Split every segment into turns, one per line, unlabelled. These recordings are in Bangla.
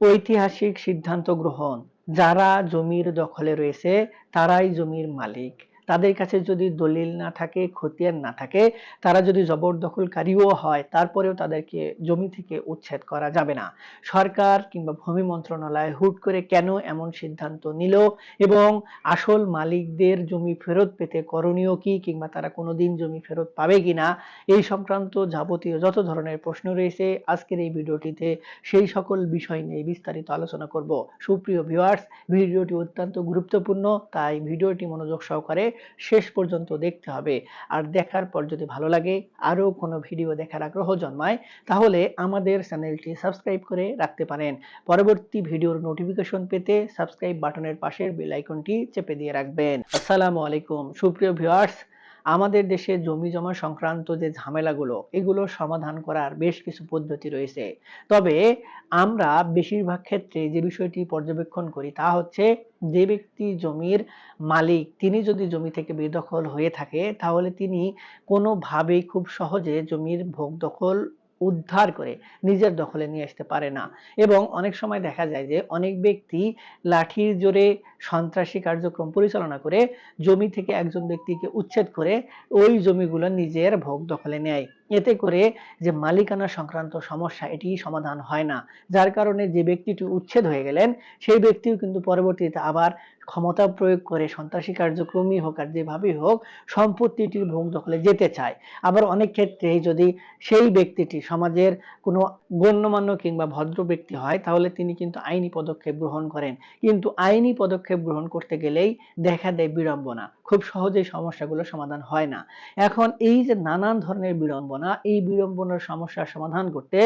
ঐতিহাসিক সিদ্ধান্ত গ্রহণ। যারা জমির দখলে রয়েছে তারাই জমির মালিক। তাদের কাছে যদি দলিল না থাকে, খতিয়ান না থাকে, তারা যদি জবরদখলকারীও হয়, তারপরেও তাদেরকে জমি থেকে উচ্ছেদ করা যাবে না। সরকার কিংবা ভূমি মন্ত্রণালয় হুট করে কেন এমন সিদ্ধান্ত নিল এবং আসল মালিকদের জমি ফেরত পেতে করণীয় কি কিংবা তারা কোনোদিন জমি ফেরত পাবে কিনা, এই সংক্রান্ত যাবতীয় যত ধরনের প্রশ্ন রয়েছে, আজকের এই ভিডিওটিতে সেই সকল বিষয় নিয়ে বিস্তারিত আলোচনা করব। সুপ্রিয় ভিউয়ার্স ভিডিওটি অত্যন্ত গুরুত্বপূর্ণ, তাই ভিডিওটি মনোযোগ সহকারে শেষ পর্যন্ত দেখতে হবে। আর দেখার পর যদি ভালো লাগে, আরও কোনো ভিডিও দেখার আগ্রহ জন্মায়, তাহলে আমাদের চ্যানেলটি সাবস্ক্রাইব করে রাখতে পারেন। পরবর্তী ভিডিওর নোটিফিকেশন পেতে সাবস্ক্রাইব বাটনের পাশের বেল আইকনটি চেপে দিয়ে রাখবেন। আসসালামু আলাইকুম। সুপ্রিয় ভিউয়ার্স আমাদের দেশে জমি জমা সংক্রান্ত যে ঝামেলাগুলো, এগুলো সমাধান করার বেশ কিছু পদ্ধতি রয়েছে। তবে আমরা বেশিরভাগ ক্ষেত্রে যে বিষয়টি পর্যবেক্ষণ করি তা হচ্ছে যে ব্যক্তি জমির মালিক, তিনি যদি জমি থেকে বেদখল হয়ে থাকে, তাহলে তিনি কোনোভাবেই খুব সহজে জমির ভোগ দখল উদ্ধার করে নিজের দখলে নিয়ে আসতে পারে না। এবং অনেক সময় দেখা যায় যে অনেক ব্যক্তি লাঠির জোরে সন্ত্রাসী কার্যক্রম পরিচালনা করে, জমি থেকে একজন ব্যক্তিকে উচ্ছেদ করে ওই জমিগুলো নিজের ভোগ দখলে নেয়। এতে করে যে মালিকানা সংক্রান্ত সমস্যা এটি সমাধান হয় না। যার কারণে যে ব্যক্তিটি উচ্ছেদ হয়ে গেলেন, সেই ব্যক্তিও কিন্তু পরবর্তীতে আবার ক্ষমতা প্রয়োগ করে সন্ত্রাসী কার্যক্রমই হোক আর যেভাবেই হোক, সম্পত্তিটির ভোগ দখলে যেতে চায়। আবার অনেক ক্ষেত্রে যদি সেই ব্যক্তিটি সমাজের কোনো গণ্যমান্য কিংবা ভদ্র ব্যক্তি হয়, তাহলে তিনি কিন্তু আইনি পদক্ষেপ গ্রহণ করেন। কিন্তু আইনি পদক্ষেপ গ্রহণ করতে গেলেই দেখা দেয় বিড়ম্বনা। খুব সহজেই সমস্যাগুলো সমাধান হয় না। এখন এই যে নানান ধরনের বিড়ম্বনা, এই বিড়ম্বনার সমস্যার সমাধান করতে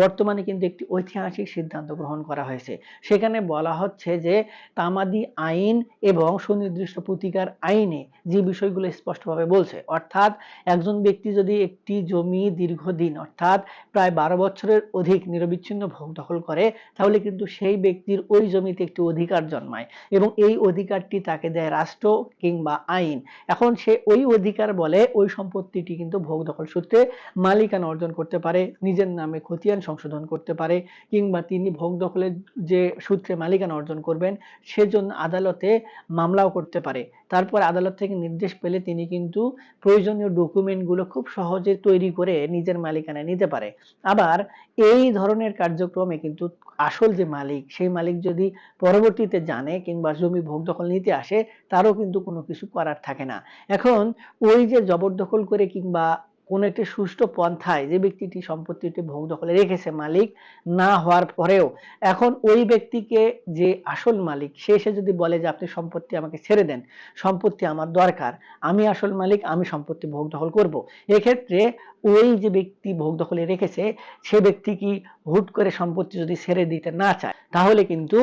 বর্তমানে কিন্তু একটি ঐতিহাসিক সিদ্ধান্ত গ্রহণ করা হয়েছে। সেখানে বলা হচ্ছে যে তামাদি আইন এবং সুনির্দিষ্ট প্রতিকার আইনে যে বিষয়গুলো স্পষ্টভাবে বলছে, অর্থাৎ একজন ব্যক্তি যদি একটি জমি দীর্ঘদিন, অর্থাৎ প্রায় বারো বছরের অধিক নিরবিচ্ছিন্ন ভোগ দখল করে, তাহলে কিন্তু সেই ব্যক্তির ওই জমিতে একটি অধিকার জন্মায় এবং এই অধিকারটি তাকে দেয় রাষ্ট্র কিংবা আইন। এখন সে ওই অধিকার বলে, ওই সম্পত্তিটি কিন্তু ভোগ দখল সূত্রে মালিকানা অর্জন করতে পারে, নিজের নামে খতিয়ান সংশোধন করতে পারে, কিংবা তিনি ভোগ দখলের যে সূত্রে মালিকানা অর্জন করবেন, সেজন্য আদালতে মামলাও করতে পারে। তারপর আদালত থেকে নির্দেশ পেলে তিনি কিন্তু প্রয়োজনীয় ডকুমেন্টগুলো খুব সহজে তৈরি করে নিজের মালিকানায় নিতে পারে। আবার এই ধরনের কার্যক্রমে কিন্তু আসল যে মালিক, সেই মালিক যদি পরবর্তীতে জানে কিংবা জমি ভোগ দখল নিতে আসে, তারও কিন্তু কোনো কিছু করার থাকে না। এখন ওই যে জবরদখল করে কিংবা কোন একটি সুষ্ঠু পন্থায় যে ব্যক্তিটি সম্পত্তিটি ভোগ দখলে রেখেছে মালিক না হওয়ার পরেও, এখন ওই ব্যক্তিকে যে আসল মালিক, সে এসে যদি বলে যে, আপনি সম্পত্তি আমাকে ছেড়ে দেন, সম্পত্তি আমার দরকার, আমি আসল মালিক, আমি সম্পত্তি ভোগ দখল করব। এক্ষেত্রে ওই যে ব্যক্তি ভোগ দখলে রেখেছে, সে ব্যক্তি কি হুট করে সম্পত্তি যদি ছেড়ে দিতে না চায়, তাহলে কিন্তু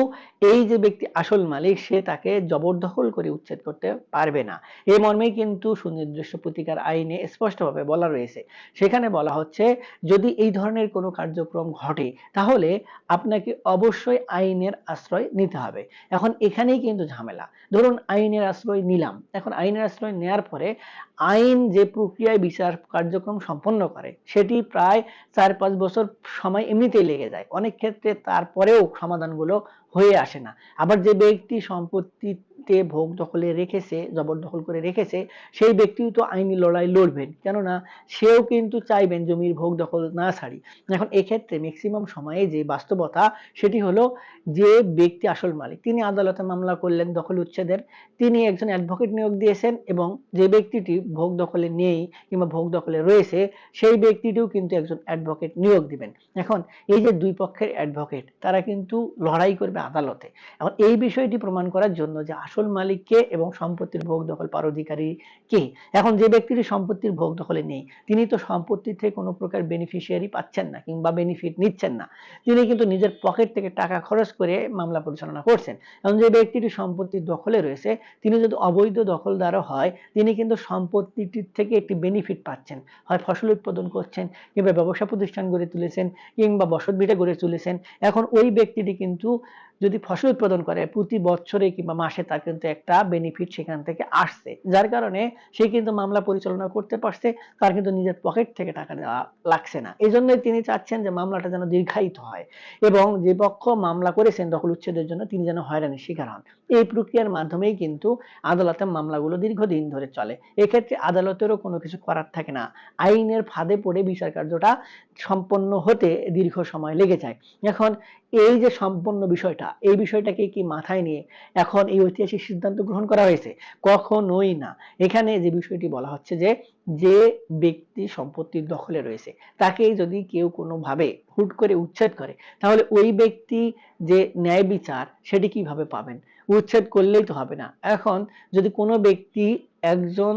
এই যে ব্যক্তি আসল মালিক, সে তাকে জবরদখল করে উচ্ছেদ করতে পারবে না। এই মর্মেই কিন্তু সুনির্দিষ্ট প্রতিকার আইনে স্পষ্টভাবে বলা রয়েছে। সেখানে বলা হচ্ছে, যদি এই ধরনের কোনো কার্যক্রম ঘটে, তাহলে আপনাকে অবশ্যই আইনের আশ্রয় নিতে হবে। এখন এখানেই কিন্তু ঝামেলা। ধরুন আইনের আশ্রয় নিলাম। এখন আইনের আশ্রয় নেয়ার পরে আইন যে প্রক্রিয়ায় বিচার কার্যক্রম সম্পন্ন করে, সেটি প্রায় চার পাঁচ বছর সময় এমনিতেই লেগে যায়। অনেক ক্ষেত্রে তারপরেও সমাধানগুলো হয়ে আসে না। আবার যে ব্যক্তি সম্পত্তিতে ভোগ দখলে রেখেছে জবরদখল করে রেখেছে, সেই ব্যক্তিও তো আইনি লড়াই লড়বেন। কেননা সেও কিন্তু চাইবেন জমির ভোগ দখল না ছাড়ি। এখন এক্ষেত্রে ম্যাক্সিমাম সময়ে যে বাস্তবতা, সেটি হলো যে ব্যক্তি আসল মালিক, তিনি আদালতে মামলা করলেন দখল উচ্ছেদের, তিনি একজন অ্যাডভোকেট নিয়োগ দিয়েছেন এবং যে ব্যক্তিটি ভোগ দখলে নেই কিংবা ভোগ দখলে রয়েছে, সেই ব্যক্তিটিও কিন্তু একজন অ্যাডভোকেট নিয়োগ দিবেন। এখন এই যে দুই পক্ষের অ্যাডভোকেট তারা কিন্তু লড়াই করবে আদালতে। এখন এই বিষয়টি প্রমাণ করার জন্য যে মালিক কে এবং সম্পত্তির ভোগ দখল পার অধিকারী কে? এখন যে ব্যক্তির সম্পত্তির ভোগ দখলে নেই, তিনি তো সম্পত্তি থেকে কোনো প্রকার বেনিফিশিয়ারি পাচ্ছেন না কিংবা বেনিফিট নিচ্ছেন না। তিনি কিন্তু নিজের পকেট থেকে টাকা খরচ করে মামলা পরিচালনা করছেন। এখন যে ব্যক্তিটি সম্পত্তির দখলে রয়েছে, তিনি যদি অবৈধ দখলদারও হয়, তিনি কিন্তু সম্পত্তিটির থেকে একটি বেনিফিট পাচ্ছেন। হয় ফসল উৎপাদন করছেন, কিংবা ব্যবসা প্রতিষ্ঠান গড়ে তুলেছেন, কিংবা বসত ভিটা গড়ে তুলেছেন। এখন ওই ব্যক্তিটি কিন্তু যদি ফসল উৎপাদন করে প্রতি বছরে কিংবা মাসে তার কিন্তু একটা বেনিফিট সেখান থেকে আসছে। যার কারণে সে কিন্তু মামলা পরিচালনা করতে পারছে, তার কিন্তু নিজের পকেট থেকে টাকা দেওয়া লাগছে না। এই জন্যই তিনি চাচ্ছেন যে মামলাটা যেন দীর্ঘায়িত হয় এবং যে পক্ষ মামলা করেছেন দখল উচ্ছেদের জন্য তিনি যেন হয়রানির শিকার হন। এই প্রক্রিয়ার মাধ্যমেই কিন্তু আদালতে মামলাগুলো দীর্ঘদিন ধরে চলে। এক্ষেত্রে আদালতেরও কোনো কিছু করার থাকে না। আইনের ফাঁদে পড়ে বিচার কার্যটা সম্পন্ন হতে দীর্ঘ সময় লেগে যায়। এখন এই যে সম্পন্ন বিষয়টা, এই বিষয়টাকে কি মাথায় নিয়ে এখন এই ঐতিহাসিক সিদ্ধান্ত গ্রহণ করা হয়েছে? কখনোই না। এখানে যে বিষয়টি বলা হচ্ছে যে যে ব্যক্তি সম্পত্তির দখলে রয়েছে তাকে যদি কেউ কোনোভাবে হুট করে উচ্ছেদ করে, তাহলে ওই ব্যক্তি যে ন্যায় বিচার সেটি কীভাবে পাবেন? উচ্ছেদ করলেই তো হবে না। এখন যদি কোনো ব্যক্তি একজন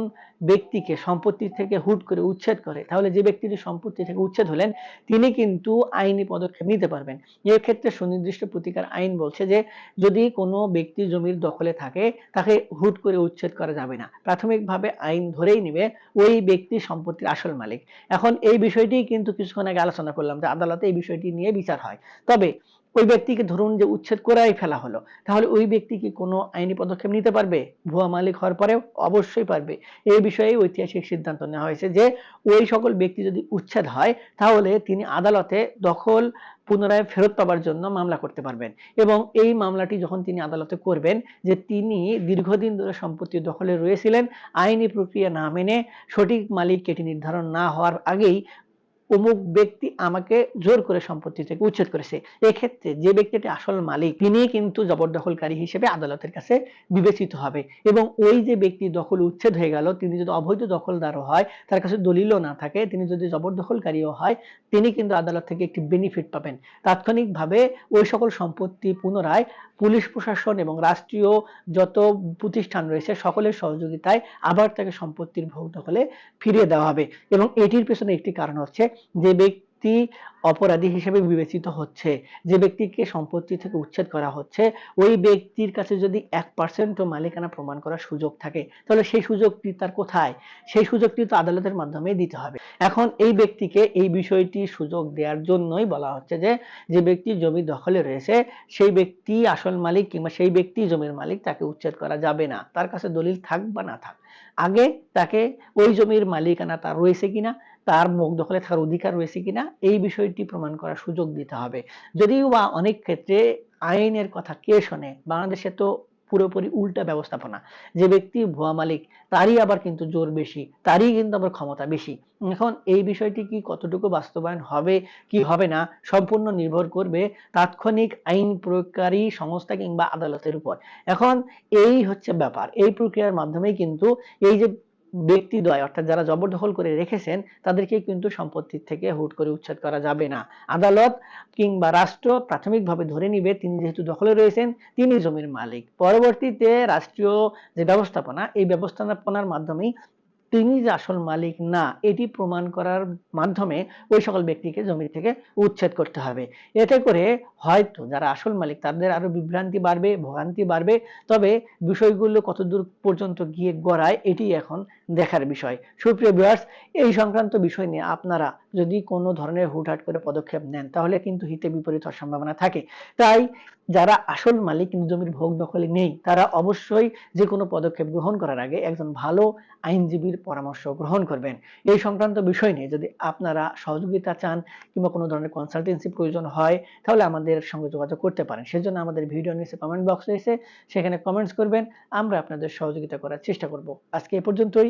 ব্যক্তিকে সম্পত্তি থেকে হুট করে উচ্ছেদ করে, তাহলে যে ব্যক্তিটি সম্পত্তি থেকে উচ্ছেদ হলেন, তিনি কিন্তু আইনি পদক্ষেপ নিতে পারবেন। এর ক্ষেত্রে সুনির্দিষ্ট প্রতিকার আইন বলছে যে, যদি কোনো ব্যক্তি জমির দখলে থাকে, তাকে হুট করে উচ্ছেদ করা যাবে না। প্রাথমিকভাবে আইন ধরেই নেবে, ওই ব্যক্তি সম্পত্তির আসল মালিক। এখন এই বিষয়টি কিন্তু কিছুক্ষণ আগে আলোচনা করলাম যে আদালতে এই বিষয়টি নিয়ে বিচার হয়। তবে ওই ব্যক্তিকে ধরুন যে উচ্ছেদ করাই ফেলা হলো, তাহলে ওই ব্যক্তি কি কোনো আইনি পদক্ষেপ নিতে পারবে? ভুয়া মালিক হওয়ার পরেও অবশ্যই পারবে। এই বিষয়ে ঐতিহাসিক সিদ্ধান্ত নেওয়া হয়েছে যে, ওই সকল ব্যক্তি যদি উচ্ছেদ হয়, তাহলে তিনি আদালতে দখল পুনরায় ফেরত পাবার জন্য মামলা করতে পারবেন। এবং এই মামলাটি যখন তিনি আদালতে করবেন, যে তিনি দীর্ঘদিন ধরে সম্পত্তি দখলে রয়েছিলেন, আইনি প্রক্রিয়া না মেনে সঠিক মালিক কেটে নির্ধারণ না হওয়ার আগেই অমুক ব্যক্তি আমাকে জোর করে সম্পত্তি থেকে উচ্ছেদ করেছে। এক্ষেত্রে যে ব্যক্তিটি আসল মালিক, তিনি কিন্তু জবরদখলকারী হিসেবে আদালতের কাছে বিবেচিত হবে এবং ওই যে ব্যক্তি দখল উচ্ছেদ হয়ে গেল, তিনি যদি অবৈধ দখলদারও হয়, তার কাছে দলিলও না থাকে, তিনি যদি জবরদখলকারীও হয়, তিনি কিন্তু আদালত থেকে একটি বেনিফিট পাবেন। তাৎক্ষণিকভাবে ওই সকল সম্পত্তি পুনরায় পুলিশ প্রশাসন এবং রাষ্ট্রীয় যত প্রতিষ্ঠান রয়েছে, সকলের সহযোগিতায় আবার তাকে সম্পত্তির ভোগ দখলে ফিরিয়ে দেওয়া হবে এবং এটির পেছনে একটি কারণ হচ্ছে যে ব্যক্তি অপরাধী হিসেবে বিবেচিত হচ্ছে, যে ব্যক্তিকে সম্পত্তি থেকে উচ্ছেদ করা হচ্ছে, ওই ব্যক্তির কাছে যদি এক পার্সেন্টও মালিকানা প্রমাণ করার সুযোগ থাকে, তাহলে সেই সুযোগটি তার কোথায়? সেই সুযোগটি তো আদালতের মাধ্যমে দিতে হবে। এখন এই ব্যক্তিকে এই বিষয়টি সুযোগ দেওয়ার জন্যই বলা হচ্ছে যে যে ব্যক্তি জমি দখলে রয়েছে, সেই ব্যক্তি আসল মালিক কিংবা সেই ব্যক্তি জমির মালিক তাকে উচ্ছেদ করা যাবে না। তার কাছে দলিল থাক বা না থাক। আগে তাকে ওই জমির মালিকানা তার রয়েছে কিনা তার মুখ দখলে থাকার অধিকার রয়েছে কিনা, এই বিষয়টি প্রমাণ করার সুযোগ দিতে হবে। যদিও বা অনেক ক্ষেত্রে আইনের কথা কে শোনে, বাংলাদেশে তো পুরোপুরি উল্টা ব্যবস্থাপনা। যে ব্যক্তি ভুয়া মালিক, তারই আবার কিন্তু জোর বেশি, তারই কিন্তু আবার ক্ষমতা বেশি। এখন এই বিষয়টি কি কতটুকু বাস্তবায়ন হবে, কি হবে না, সম্পূর্ণ নির্ভর করবে তাৎক্ষণিক আইন প্রয়োগকারী সংস্থা কিংবা আদালতের উপর। এখন এই হচ্ছে ব্যাপার, এই প্রক্রিয়ার মাধ্যমেই কিন্তু এই যে ব্যক্তিদ্বয়, অর্থাৎ যারা জবরদখল করে রেখেছেন তাদেরকে কিন্তু সম্পত্তির থেকে হুট করে উচ্ছেদ করা যাবে না। আদালত কিংবা রাষ্ট্র প্রাথমিকভাবে ধরে নিবে, তিনি যেহেতু দখলে রয়েছেন, তিনি জমির মালিক। পরবর্তীতে রাষ্ট্রীয় যে ব্যবস্থাপনা, এই ব্যবস্থাপনার মাধ্যমেই তিনি যে আসল মালিক না, এটি প্রমাণ করার মাধ্যমে ওই সকল ব্যক্তিকে জমি থেকে উচ্ছেদ করতে হবে। এতে করে হয়তো যারা আসল মালিক, তাদের আরও বিভ্রান্তি বাড়বে, ভোগান্তি বাড়বে, তবে বিষয়গুলো কতদূর পর্যন্ত গিয়ে গড়ায়, এটি এখন দেখার বিষয়। সুপ্রিয় ভিউয়ার্স এই সংক্রান্ত বিষয় নিয়ে আপনারা যদি কোনো ধরনের হুটহাট করে পদক্ষেপ নেন, তাহলে কিন্তু হিতে বিপরীত হওয়ার সম্ভাবনা থাকে। তাই যারা আসল মালিক জমির ভোগ দখলে নেই, তারা অবশ্যই যে কোনো পদক্ষেপ গ্রহণ করার আগে একজন ভালো আইনজীবীর পরামর্শ গ্রহণ করবেন। এই সংক্রান্ত বিষয় নিয়ে যদি আপনারা সহযোগিতা চান কিংবা কোনো ধরনের কনসালটেন্সি প্রয়োজন হয়, তাহলে আমাদের সঙ্গে যোগাযোগ করতে পারেন। সেজন্য আমাদের ভিডিও নিচে কমেন্ট বক্স রয়েছে, সেখানে কমেন্টস করবেন, আমরা আপনাদের সহযোগিতা করার চেষ্টা করব। আজকে এ পর্যন্তই